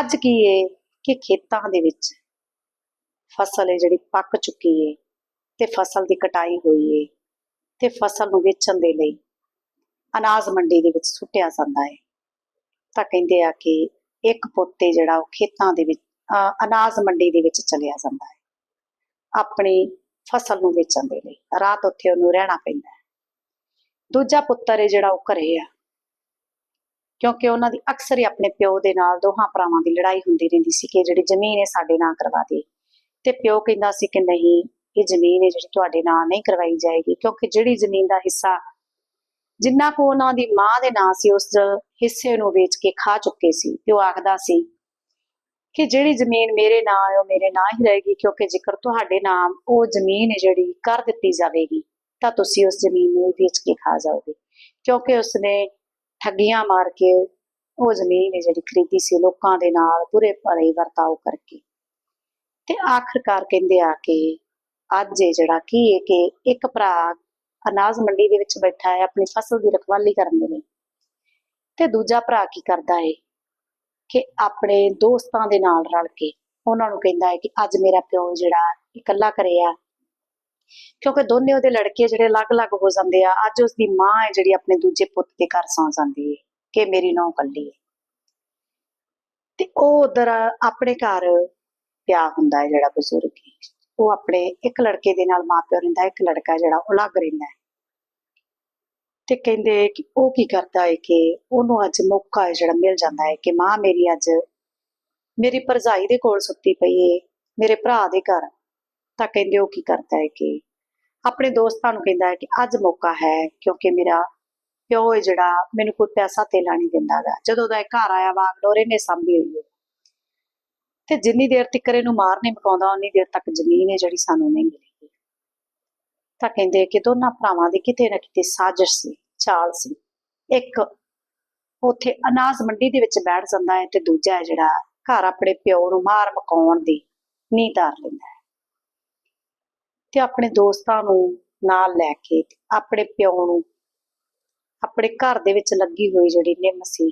ਅੱਜ ਕੀ ਹੈ ਕਿ ਖੇਤਾਂ ਦੇ ਵਿੱਚ ਫਸਲ ਹੈ ਜਿਹੜੀ ਪੱਕ ਚੁੱਕੀ ਹੈ ਤੇ ਫਸਲ ਦੀ ਕਟਾਈ ਹੋਈ ਏ ਤੇ ਫਸਲ ਨੂੰ ਵੇਚਣ ਦੇ ਲਈ ਅਨਾਜ ਮੰਡੀ ਦੇ ਵਿੱਚ ਸੁੱਟਿਆ ਜਾਂਦਾ ਹੈ। ਤਾਂ ਕਹਿੰਦੇ ਆ ਕਿ ਇੱਕ ਪੋਤੇ ਜਿਹੜਾ ਉਹ ਖੇਤਾਂ ਦੇ ਵਿੱਚ, ਅਹ ਅਨਾਜ ਮੰਡੀ ਦੇ ਵਿੱਚ ਚਲਿਆ ਜਾਂਦਾ ਹੈ। ਆਪਣੀ ਫਸਲ ਨੂੰ ਵੇਚਣ ਦੇ ਲਈ। ਰਾਤ ਉੱਥੇ ਉਹਨੂੰ ਰਹਿਣਾ ਪੈਂਦਾ ਹੈ। ਦੂਜਾ ਪੁੱਤਰ ਹੈ ਜਿਹੜਾ ਉਹ ਘਰੇ ਆ। ਕਿਉਂਕਿ ਉਹਨਾਂ ਦੀ ਅਕਸਰ ਹੀ ਆਪਣੇ ਪਿਓ ਦੇ ਨਾਲ ਦੋਹਾਂ ਭਰਾਵਾਂ ਦੀ ਲੜਾਈ ਹੁੰਦੀ ਰਹਿੰਦੀ ਸੀ ਕਿ ਜਿਹੜੀ ਜ਼ਮੀਨ ਹੈ ਸਾਡੇ ਨਾਂ ਕਰਵਾ ਦੇ। ਤੇ ਪਿਓ ਕਹਿੰਦਾ ਸੀ ਕਿ ਨਹੀਂ, ਇਹ ਜ਼ਮੀਨ ਹੈ ਜਿਹੜੀ ਤੁਹਾਡੇ ਨਾਂ ਨਹੀਂ ਕਰਵਾਈ ਜਾਏਗੀ, ਕਿਉਂਕਿ ਜਿਹੜੀ ਜ਼ਮੀਨ ਦਾ ਹਿੱਸਾ ਜਿੰਨਾ ਕੋ ਉਹਨਾਂ ਦੀ ਮਾਂ ਦੇ ਨਾਂ ਸੀ, ਉਸ ਹਿੱਸੇ ਨੂੰ ਵੇਚ ਕੇ ਖਾ ਚੁੱਕੇ ਸੀ। ਤੇ ਉਹ ਆਖਦਾ ਸੀ ਕਿ ਜਿਹੜੀ ਜ਼ਮੀਨ ਮੇਰੇ ਨਾਂ ਹੈ, ਉਹ ਮੇਰੇ ਨਾਂ ਹੀ ਰਹੇਗੀ, ਕਿਉਂਕਿ ਜੇਕਰ ਤੁਹਾਡੇ ਨਾਮ ਉਹ ਜ਼ਮੀਨ ਹੈ ਜਿਹੜੀ ਕਰ ਦਿੱਤੀ ਜਾਵੇਗੀ, ਤਾਂ ਤੁਸੀਂ ਉਸ ਜ਼ਮੀਨ ਨੂੰ ਵੇਚ ਕੇ ਖਾ ਜਾਓਗੇ। ਕਿਉਂਕਿ ਉਸਨੇ ਠੱਗੀਆਂ ਮਾਰ ਕੇ ਉਹ ਜ਼ਮੀਨ ਹੈ ਜਿਹੜੀ ਖਰੀਦੀ ਸੀ, ਲੋਕਾਂ ਦੇ ਨਾਲ ਬੁਰੇ ਭਲੇ ਵਰਤਾਓ ਕਰਕੇ। ਤੇ ਆਖਰਕਾਰ ਕਹਿੰਦੇ ਆ ਕਿ ਅੱਜ ਇਹ ਜਿਹੜਾ ਕੀ ਹੈ ਕਿ ਇੱਕ ਭਰਾ ਅਨਾਜ ਮੰਡੀ ਦੇ ਵਿੱਚ ਬੈਠਾ ਹੈ, ਆਪਣੀ ਫਸਲ ਦੀ ਰਖਵਾਲੀ ਕਰਨ ਦੇ ਲਈ। ਤੇ ਦੂਜਾ ਭਰਾ ਕੀ ਕਰਦਾ ਹੈ? ਕਿ ਆਪਣੇ ਦੋਸਤਾਂ ਦੇ ਨਾਲ ਰਲ ਕੇ ਉਹਨਾਂ ਨੂੰ ਕਹਿੰਦਾ ਹੈ ਕਿ ਅੱਜ ਮੇਰਾ ਪਿਓ ਜਿਹੜਾ ਇਕੱਲਾ ਕਰਿਆ ਕਿਉਂਕਿ ਦੋਨੇ ਉਹਦੇ ਲੜਕੇ ਜਿਹੜੇ ਅਲੱਗ-ਅਲੱਗ ਹੋ ਜਾਂਦੇ ਆ, ਅੱਜ ਉਸ ਦੀ ਮਾਂ ਹੈ ਜਿਹੜੀ ਆਪਣੇ ਦੂਜੇ ਪੁੱਤ ਦੇ ਘਰ ਸੌਂ ਜਾਂਦੀ ਹੈ ਕਿ ਮੇਰੀ ਨੌ ਕੱਲੀ ਹੈ। ਤੇ ਉਹ ਉਧਰ ਆਪਣੇ ਘਰ ਪਿਆ ਹੁੰਦਾ ਹੈ ਜਿਹੜਾ ਬਜ਼ੁਰਗ ਉਹ ਆਪਣੇ ਇੱਕ ਲੜਕੇ ਦੇ ਨਾਲ ਮਾਂ ਪਿਓ ਰਹਿੰਦਾ, ਇੱਕ ਲੜਕਾ ਜਿਹੜਾ ਉਹ ਅਲੱਗ ਰਹਿੰਦਾ ਹੈ। ਤੇ ਕਹਿੰਦੇ ਕਿ ਉਹ ਕੀ ਕਰਦਾ ਹੈ ਕਿ ਉਹਨੂੰ ਅੱਜ ਮੌਕਾ ਹੈ ਜਿਹੜਾ ਮਿਲ ਜਾਂਦਾ ਹੈ ਕਿ ਮਾਂ ਮੇਰੀ ਅੱਜ ਮੇਰੀ ਭਰਜਾਈ ਦੇ ਕੋਲ ਸੁੱਤੀ ਪਈ ਏ, ਮੇਰੇ ਭਰਾ ਦੇ ਘਰ। ਤਾਂ ਕਹਿੰਦੇ ਉਹ ਕੀ ਕਰਦਾ ਹੈ ਕਿ ਆਪਣੇ ਦੋਸਤਾਂ ਨੂੰ ਕਹਿੰਦਾ ਹੈ ਕਿ ਅੱਜ ਮੌਕਾ ਹੈ ਕਿਉਂਕਿ ਮੇਰਾ ਪਿਓ ਹੈ ਜਿਹੜਾ ਮੈਨੂੰ ਕੋਈ ਪੈਸਾ ਤੇਲਾ ਨਹੀਂ ਦਿੰਦਾ ਗਾ। ਜਦੋਂ ਦਾ ਇਹ ਘਰ ਆਇਆ ਵਾਗਡੋਰ ਇਹਨੇ ਸਾਂਭੀ ਹੋਈ ਹੈ ਤੇ ਜਿੰਨੀ ਦੇਰ ਤੱਕ ਇਹਨੂੰ ਮਾਰ ਨਹੀਂ ਮਕਾਉਂਦਾ ਉਨੀ ਦੇਰ ਤੱਕ ਜ਼ਮੀਨ ਹੈ ਜਿਹੜੀ ਸਾਨੂੰ ਨਹੀਂ ਮਿਲੀ। ਤਾਂ ਕਹਿੰਦੇ ਕਿ ਦੋਨਾਂ ਭਰਾਵਾਂ ਦੀ ਕਿਤੇ ਨਾ ਕਿਤੇ ਸਾਜ਼ਿਸ਼ ਸੀ, ਚਾਲ ਸੀ। ਇੱਕ ਉੱਥੇ ਅਨਾਜ ਮੰਡੀ ਦੇ ਵਿੱਚ ਬੈਠ ਜਾਂਦਾ ਹੈ ਤੇ ਦੂਜਾ ਹੈ ਜਿਹੜਾ ਘਰ ਆਪਣੇ ਪਿਓ ਨੂੰ ਮਾਰ ਮਕਾਉਣ ਦੀ ਨੀਂਹ ਧਾਰ ਲੈਂਦਾ ਹੈ। ਤੇ ਆਪਣੇ ਦੋਸਤਾਂ ਨੂੰ ਨਾਲ ਲੈ ਕੇ ਆਪਣੇ ਪਿਓ ਨੂੰ ਆਪਣੇ ਘਰ ਦੇ ਵਿੱਚ ਲੱਗੀ ਹੋਈ ਜਿਹੜੀ ਨਿੰਮ ਸੀ,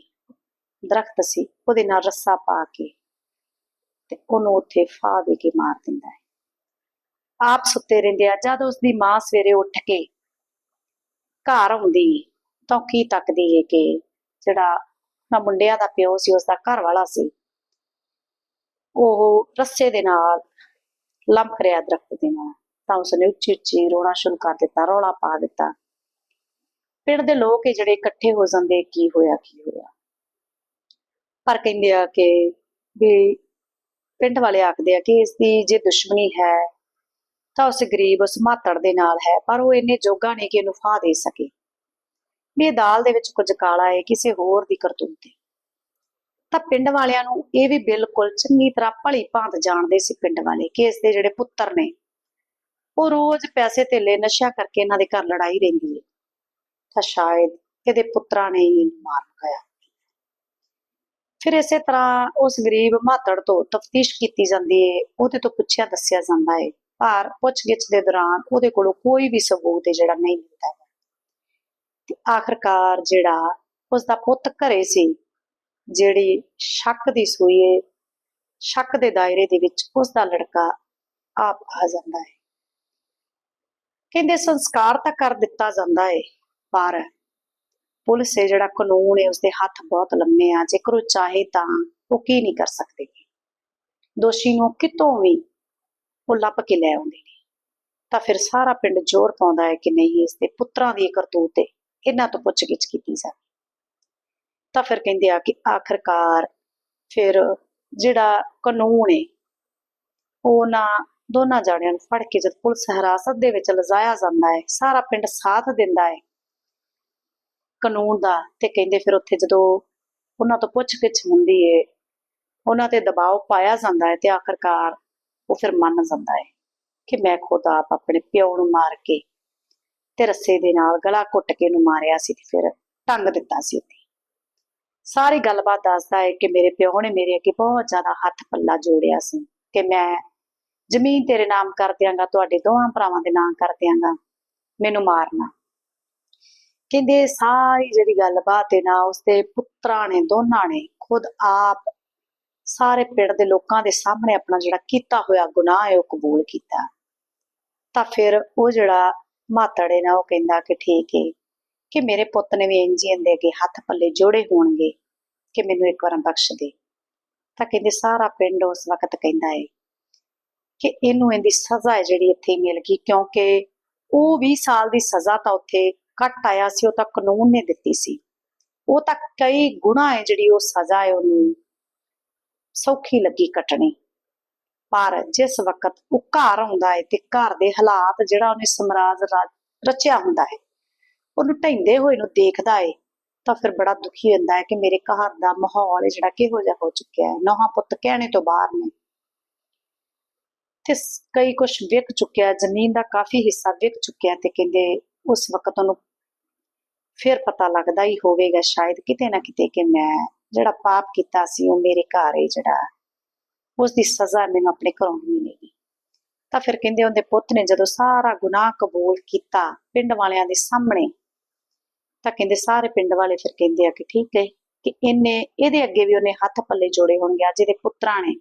ਦਰਖਤ ਸੀ, ਉਹਦੇ ਨਾਲ ਰੱਸਾ ਪਾ ਕੇ ਤੇ ਉਹਨੂੰ ਉੱਥੇ ਫਾ ਦੇ ਕੇ ਮਾਰ ਦਿੰਦਾ ਹੈ। ਆਪ ਸੁੱਤੇ ਰਹਿੰਦੇ ਆ। ਜਦ ਉਸ ਦੀ ਮਾਂ ਸਵੇਰੇ ਉੱਠ ਕੇ ਘਰ ਆਉਂਦੀ, ਤਾਂ ਕੀ ਤੱਕਦੀ ਹੈ ਕਿ ਜਿਹੜਾ ਨਾ ਮੁੰਡਿਆਂ ਦਾ ਪਿਓ ਸੀ ਉਸ ਦਾ ਘਰ ਵਾਲਾ ਸੀ, ਉਹ ਰੱਸੇ ਦੇ ਨਾਲ ਲੰਮਕ ਰਿਹਾ ਦਰਖਤ ਦੇ ਨਾਲ। ਤਾਂ ਉਸਨੇ ਉੱਚੀ ਉੱਚੀ ਰੋਣਾ ਸ਼ੁਰੂ ਕਰ ਦਿੱਤਾ, ਰੌਲਾ ਪਾ ਦਿੱਤਾ। ਪਿੰਡ ਦੇ ਲੋਕ ਜਿਹੜੇ ਇਕੱਠੇ ਹੋ ਜਾਂਦੇ, ਕੀ ਹੋਇਆ ਕੀ ਹੋਇਆ? ਪਰ ਕਹਿੰਦੇ ਆ ਕਿ ਵੀ ਪਿੰਡ ਵਾਲੇ ਆਖਦੇ ਆ ਕਿ ਇਸ ਦੀ ਜੇ ਦੁਸ਼ਮਣੀ ਹੈ ਤਾਂ ਉਸ ਗਰੀਬ, ਉਸ ਮਾਤੜ ਦੇ ਨਾਲ ਹੈ, ਪਰ ਉਹ ਇੰਨੇ ਜੋਗਾ ਨਹੀਂ ਕਿ ਇਹਨੂੰ ਫਾਹ ਦੇ ਸਕੇ। ਵੀ ਇਹ ਦਾਲ ਦੇ ਵਿੱਚ ਕੁਝ ਕਾਲਾ ਹੈ, ਕਿਸੇ ਹੋਰ ਦੀ ਕਰਤੂਤ ਹੈ ਤਾਂ ਪਿੰਡ ਵਾਲਿਆਂ ਨੂੰ ਇਹ ਵੀ ਬਿਲਕੁਲ ਚੰਗੀ ਤਰ੍ਹਾਂ ਭਲੀ ਭਾਂਤ ਜਾਣਦੇ ਸੀ ਪਿੰਡ ਵਾਲੇ ਕਿ ਇਸ ਦੇ ਜਿਹੜੇ ਪੁੱਤਰ ਨੇ, ਉਹ ਰੋਜ਼ ਪੈਸੇ ਧੇਲੇ ਨਸ਼ਾ ਕਰਕੇ ਇਹਨਾਂ ਦੇ ਘਰ ਲੜਾਈ ਰਹਿੰਦੀ ਹੈ ਤਾਂ ਸ਼ਾਇਦ ਇਹਦੇ ਪੁੱਤਰਾਂ ਨੇ ਹੀ ਇਹਨੂੰ ਮਾਰ ਮੁਕਾਇਆ। ਫਿਰ ਇਸੇ ਤਰ੍ਹਾਂ ਉਸ ਗਰੀਬ ਮਾਤੜ ਤੋਂ ਤਫਤੀਸ਼ ਕੀਤੀ ਜਾਂਦੀ ਹੈ ਉਹਦੇ ਤੋਂ ਪੁੱਛਿਆ ਦੱਸਿਆ ਜਾਂਦਾ ਹੈ ਪਰ ਪੁੱਛਗਿੱਛ ਦੇ ਦੌਰਾਨ ਉਹਦੇ ਕੋਲੋਂ ਕੋਈ ਵੀ ਸਬੂਤ ਹੈ ਜਿਹੜਾ ਨਹੀਂ ਮਿਲਦਾ ਹੈ ਤੇ ਆਖਰਕਾਰ ਜਿਹੜਾ ਉਸ ਦਾ ਪੁੱਤ ਘਰੇ ਸੀ, ਜਿਹੜੀ ਸ਼ੱਕ ਦੀ ਸੂਈ ਹੈ ਸ਼ੱਕ ਦੇ ਦਾਇਰੇ ਦੇ ਵਿੱਚ ਉਸ ਦਾ ਲੜਕਾ ਆਪ ਆ ਜਾਂਦਾ ਹੈ। ਕਹਿੰਦੇ ਸੰਸਕਾਰ ਤਾਂ ਕਰ ਦਿੱਤਾ ਜਾਂਦਾ ਹੈ ਪਰ ਪੁਲਿਸ ਹੈ ਜਿਹੜਾ ਕਾਨੂੰਨ ਹੈ ਉਸਦੇ ਹੱਥ ਬਹੁਤ ਲੰਮੇ ਆ, ਜੇਕਰ ਉਹ ਚਾਹੇ ਤਾਂ ਉਹ ਕੀ ਨਹੀਂ ਕਰ ਸਕਦੇ। ਦੋਸ਼ੀ ਨੂੰ ਕਿਤੋਂ ਵੀ ਉਹ ਲੱਭ ਕੇ ਲੈ ਆਉਂਦੇ ਨੇ। ਤਾਂ ਫਿਰ ਸਾਰਾ ਪਿੰਡ ਜ਼ੋਰ ਪਾਉਂਦਾ ਹੈ ਕਿ ਨਹੀਂ, ਇਸ ਦੇ ਪੁੱਤਰਾਂ ਦੀ ਇਹ ਕਰਤੂਤ ਹੈ ਇਹਨਾਂ ਤੋਂ ਪੁੱਛਗਿੱਛ ਕੀਤੀ ਜਾਵੇ। ਤਾਂ ਫਿਰ ਕਹਿੰਦੇ ਆ ਕਿ ਆਖਰਕਾਰ ਫਿਰ ਜਿਹੜਾ ਕਾਨੂੰਨ ਹੈ ਉਹ ਨਾ ਦੋਨਾਂ ਜਾਣਿਆਂ ਨੂੰ ਫੜ ਕੇ ਜਦ ਪੁਲਿਸ ਹਿਰਾਸਤ ਦੇ ਵਿੱਚ ਲਜਾਇਆ ਜਾਂਦਾ ਹੈ, ਸਾਰਾ ਪਿੰਡ ਸਾਥ ਦਿੰਦਾ ਹੈ। ਕਾਨੂੰਨ ਦਾ ਤੇ ਕਹਿੰਦੇ ਫਿਰ ਉੱਥੇ ਜਦੋਂ ਉਹਨਾਂ ਤੋਂ ਪੁੱਛਗਿੱਛ ਹੁੰਦੀ ਹੈ ਉਹਨਾਂ ਤੇ ਦਬਾਅ ਪਾਇਆ ਜਾਂਦਾ ਹੈ ਤੇ ਆਖਰਕਾਰ ਉਹ ਫਿਰ ਮੰਨ ਜਾਂਦਾ ਹੈ ਕਿ ਮੈਂ ਖੁਦ ਆਪ ਆਪਣੇ ਪਿਓ ਨੂੰ ਮਾਰ ਕੇ ਤੇ ਰੱਸੇ ਦੇ ਨਾਲ ਗਲਾ ਘੁੱਟ ਕੇ ਇਹਨੂੰ ਮਾਰਿਆ ਸੀ ਤੇ ਫਿਰ ਟੰਗ ਦਿੱਤਾ ਸੀ ਸਾਰੀ ਗੱਲਬਾਤ ਦੱਸਦਾ ਹੈ ਕਿ ਮੇਰੇ ਪਿਓ ਨੇ ਮੇਰੇ ਅੱਗੇ ਬਹੁਤ ਜ਼ਿਆਦਾ ਹੱਥ ਪੱਲਾ ਜੋੜਿਆ ਸੀ ਕਿ ਮੈਂ ਜ਼ਮੀਨ ਤੇਰੇ ਨਾਮ ਕਰ ਦਿਆਂਗਾ, ਤੁਹਾਡੇ ਦੋਹਾਂ ਭਰਾਵਾਂ ਦੇ ਨਾਮ ਕਰ ਦਿਆਂਗਾ, ਮੈਨੂੰ ਮਾਰਨਾ। ਕਹਿੰਦੇ ਸਾਰੀ ਜਿਹੜੀ ਗੱਲਬਾਤ ਹੈ ਨਾ, ਉਸਦੇ ਪੁੱਤਰਾਂ ਨੇ, ਦੋਨਾਂ ਨੇ ਖੁਦ ਆਪ ਸਾਰੇ ਪਿੰਡ ਦੇ ਲੋਕਾਂ ਦੇ ਸਾਹਮਣੇ ਆਪਣਾ ਜਿਹੜਾ ਕੀਤਾ ਹੋਇਆ ਗੁਨਾਹ ਹੈ, ਉਹ ਕਬੂਲ ਕੀਤਾ। ਤਾਂ ਫਿਰ ਉਹ ਜਿਹੜਾ ਮਾਤੜੇ ਨਾ, ਉਹ ਕਹਿੰਦਾ ਕਿ ਠੀਕ ਹੈ ਕਿ ਮੇਰੇ ਪੁੱਤ ਨੇ ਵੀ ਇੰਜ ਹੀ ਇਹਦੇ ਅੱਗੇ ਹੱਥ ਪੱਲੇ ਜੋੜੇ ਹੋਣਗੇ ਕਿ ਮੈਨੂੰ ਇੱਕ ਵਾਰ ਬਖਸ਼ ਦੇ। ਤਾਂ ਕਹਿੰਦੇ ਸਾਰਾ ਪਿੰਡ ਉਸ ਵਕਤ ਕਹਿੰਦਾ ਹੈ ਕਿ ਇਹਨੂੰ ਇਹਦੀ ਸਜ਼ਾ ਹੈ ਜਿਹੜੀ ਇੱਥੇ ਮਿਲ ਗਈ, ਕਿਉਂਕਿ ਉਹ 20 ਸਾਲ ਦੀ ਸਜ਼ਾ ਤਾਂ ਉੱਥੇ ਕੱਟ ਆਇਆ ਸੀ, ਉਹ ਤਾਂ ਕਾਨੂੰਨ ਨੇ ਦਿੱਤੀ ਸੀ। ਉਹ ਤਾਂ ਕਈ ਗੁਣਾ ਹੈ ਜਿਹੜੀ ਉਹ ਸਜ਼ਾ ਹੈ ਉਹਨੂੰ ਸੌਖੀ ਲੱਗੀ ਕੱਟਣੀ। ਪਰ ਜਿਸ ਵਕਤ ਉਹ ਘਰ ਆਉਂਦਾ ਹੈ ਤੇ ਘਰ ਦੇ ਹਾਲਾਤ ਜਿਹੜਾ ਉਹਨੇ ਸਮਰਾਜ ਰਚਿਆ ਹੁੰਦਾ ਹੈ ਉਹਨੂੰ ਢਹਿੰਦੇ ਹੋਏ ਨੂੰ ਦੇਖਦਾ ਹੈ ਤਾਂ ਫਿਰ ਬੜਾ ਦੁਖੀ ਹੁੰਦਾ ਹੈ ਕਿ ਮੇਰੇ ਘਰ ਦਾ ਮਾਹੌਲ ਜਿਹੜਾ ਕਿਹੋ ਜਿਹਾ ਹੋ ਚੁੱਕਿਆ ਹੈ ਨੌਹਾਂ ਪੁੱਤ ਕਹਿਣੇ ਤੋਂ ਬਾਹਰ ਨੇ। ਤੇ ਕਈ ਕੁਝ ਵਿਕ ਚੁੱਕਿਆ ਜ਼ਮੀਨ ਦਾ ਕਾਫੀ ਹਿੱਸਾ ਵਿਕ ਚੁੱਕਿਆ ਤੇ ਕਹਿੰਦੇ ਉਸ ਵਕਤ ਉਹਨੂੰ ਫਿਰ ਪਤਾ ਲੱਗਦਾ ਹੀ ਹੋਵੇਗਾ ਸ਼ਾਇਦ ਕਿਤੇ ਨਾ ਕਿਤੇ ਕਿ ਮੈਂ ਜਿਹੜਾ ਪਾਪ ਕੀਤਾ ਸੀ ਉਹ ਮੇਰੇ ਘਰ ਹੈ ਜਿਹੜਾ ਉਸ ਦੀ ਸਜ਼ਾ ਮੈਨੂੰ ਆਪਣੇ ਘਰੋਂ ਹੀ ਮਿਲੇਗੀ। ਤਾਂ ਫਿਰ ਕਹਿੰਦੇ ਉਹਦੇ ਪੁੱਤ ਨੇ ਜਦੋਂ ਸਾਰਾ ਗੁਨਾਹ ਕਬੂਲ ਕੀਤਾ ਪਿੰਡ ਵਾਲਿਆਂ ਦੇ ਸਾਹਮਣੇ, ਤਾਂ ਕਹਿੰਦੇ ਸਾਰੇ ਪਿੰਡ ਵਾਲੇ ਫਿਰ ਕਹਿੰਦੇ ਆ ਕਿ ਠੀਕ ਹੈ, ਕਿ ਇਹਨੇ, ਇਹਦੇ ਅੱਗੇ ਵੀ ਉਹਨੇ ਹੱਥ ਪੱਲੇ ਜੋੜੇ ਹੋਣਗੇ, ਅੱਜ ਇਹਦੇ ਪੁੱਤਰਾਂ ਨੇ।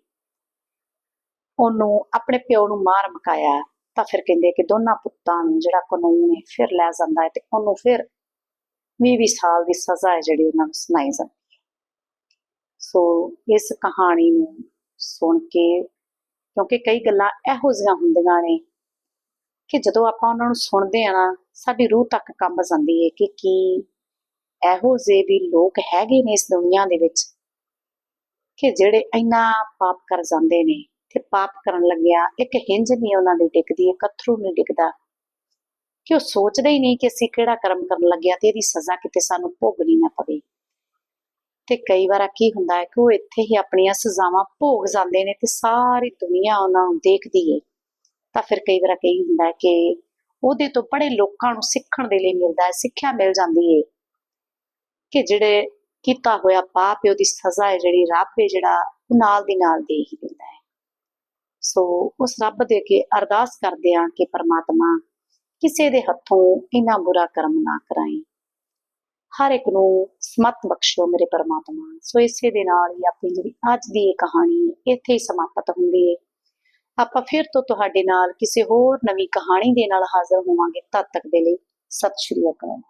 ਉਹਨੂੰ, ਆਪਣੇ ਪਿਓ ਨੂੰ ਮਾਰ ਮਕਾਇਆ, ਤਾਂ ਫਿਰ ਕਹਿੰਦੇ ਕਿ ਦੋਨਾਂ ਪੁੱਤਾਂ ਨੂੰ ਜਿਹੜਾ ਕਾਨੂੰਨ ਹੈ ਫਿਰ ਲੈ ਜਾਂਦਾ ਹੈ ਤੇ ਉਹਨੂੰ ਫਿਰ 20 ਸਾਲ ਦੀ ਸਜ਼ਾ ਹੈ ਜਿਹੜੀ ਉਹਨਾਂ ਨੂੰ ਸੁਣਾਈ ਜਾਂਦੀ ਸੋ ਇਸ ਕਹਾਣੀ ਨੂੰ ਸੁਣ ਕੇ, ਕਿਉਂਕਿ ਕਈ ਗੱਲਾਂ ਇਹੋ ਜਿਹੀਆਂ ਹੁੰਦੀਆਂ ਨੇ ਕਿ ਜਦੋਂ ਆਪਾਂ ਉਹਨਾਂ ਨੂੰ ਸੁਣਦੇ ਆ ਨਾ, ਸਾਡੀ ਰੂਹ ਤੱਕ ਕੰਬ ਜਾਂਦੀ ਹੈ ਕਿ ਕੀ ਇਹੋ ਜਿਹੇ ਵੀ ਲੋਕ ਹੈਗੇ ਨੇ ਇਸ ਦੁਨੀਆ ਦੇ ਵਿੱਚ ਕਿ ਜਿਹੜੇ ਇੰਨਾ ਪਾਪ ਕਰ ਜਾਂਦੇ ਨੇ ਤੇ ਪਾਪ ਕਰਨ ਲੱਗਿਆ, ਇੱਕ ਹਿੰਜ ਨਹੀਂ ਉਹਨਾਂ ਦੀ ਟਿਕਦੀ ਇੱਕ ਅਥਰੂ ਨਹੀਂ ਟਿਕਦਾ ਕਿ ਉਹ ਸੋਚਦੇ ਹੀ ਨਹੀਂ ਕਿ ਅਸੀਂ ਕਿਹੜਾ ਕਰਮ ਕਰਨ ਲੱਗਿਆ ਤੇ ਇਹਦੀ ਸਜ਼ਾ ਕਿਤੇ ਸਾਨੂੰ ਭੋਗਣੀ ਨਾ ਪਵੇ। ਤੇ ਕਈ ਵਾਰ ਕੀ ਹੁੰਦਾ ਹੈ ਕਿ ਉਹ ਇੱਥੇ ਹੀ ਆਪਣੀਆਂ ਸਜ਼ਾਵਾਂ ਭੋਗ ਜਾਂਦੇ ਨੇ ਤੇ ਸਾਰੀ ਦੁਨੀਆ ਉਹਨਾਂ ਨੂੰ ਦੇਖਦੀ ਏ। ਤਾਂ ਫਿਰ ਕਈ ਵਾਰ ਕਈ ਹੁੰਦਾ ਹੈ ਕਿ ਉਹਦੇ ਤੋਂ ਬੜੇ ਲੋਕਾਂ ਨੂੰ ਸਿੱਖਣ ਦੇ ਲਈ ਮਿਲਦਾ ਹੈ, ਸਿੱਖਿਆ ਮਿਲ ਜਾਂਦੀ ਏ ਕਿ ਜਿਹੜੇ ਕੀਤਾ ਹੋਇਆ ਪਾਪ ਹੈ, ਉਹਦੀ ਸਜ਼ਾ ਹੈ, ਜਿਹੜੀ ਰੱਬ ਹੈ, ਜਿਹੜਾ ਉਹ ਨਾਲ ਦੀ ਨਾਲ ਦੇ ਹੀ ਦਿੰਦਾ ਹੈ। ਸੋ ਉਸ ਰੱਬ ਦੇ ਅੱਗੇ ਅਰਦਾਸ ਕਰਦੇ ਹਾਂ ਕਿ ਪਰਮਾਤਮਾ ਕਿਸੇ ਦੇ ਹੱਥੋਂ ਇੰਨਾ ਬੁਰਾ ਕਰਮ ਨਾ ਕਰਾਏ। ਹਰ ਇੱਕ ਨੂੰ ਸਮਤ ਬਖਸ਼ਿਓ ਮੇਰੇ ਪਰਮਾਤਮਾ। ਸੋ ਇਸੇ ਦੇ ਨਾਲ ਹੀ ਆਪਣੀ ਜਿਹੜੀ ਅੱਜ ਦੀ ਇਹ ਕਹਾਣੀ ਇੱਥੇ ਹੀ ਸਮਾਪਤ ਹੁੰਦੀ ਹੈ ਆਪਾਂ ਫਿਰ ਤੋਂ ਤੁਹਾਡੇ ਨਾਲ ਕਿਸੇ ਹੋਰ ਨਵੀਂ ਕਹਾਣੀ ਦੇ ਨਾਲ ਹਾਜ਼ਰ ਹੋਵਾਂਗੇ ਤਦ ਤੱਕ ਦੇ ਲਈ ਸਤਿ ਸ਼੍ਰੀ ਅਕਾਲ।